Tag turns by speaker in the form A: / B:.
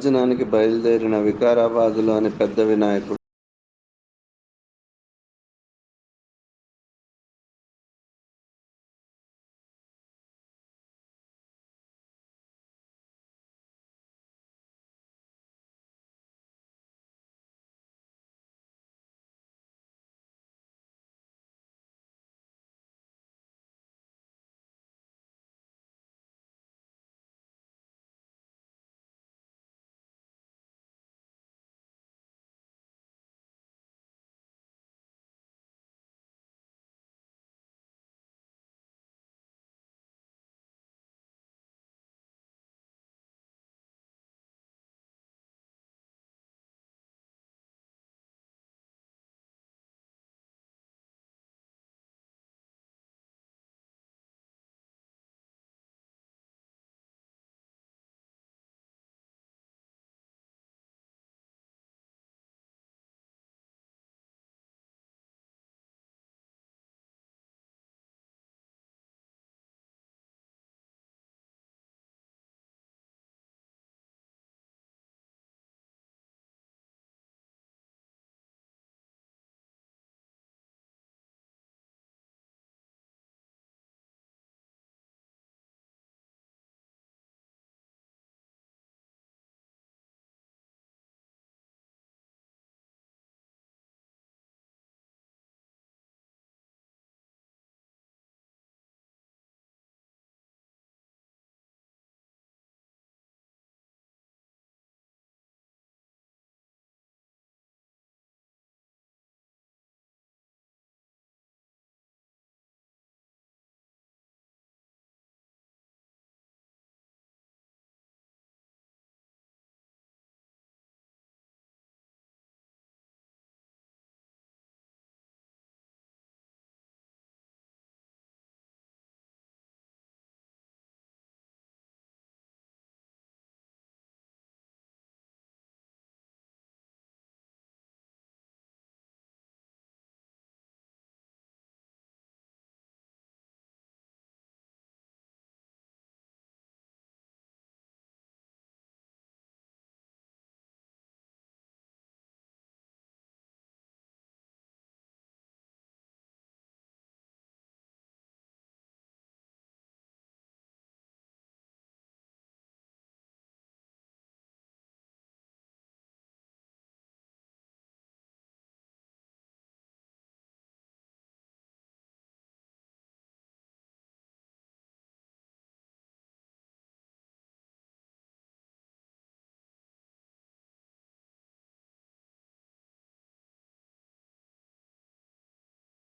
A: నిమజ్జనానికి బయలుదేరిన వికారాబాదులోని పెద్ద వినాయకుడు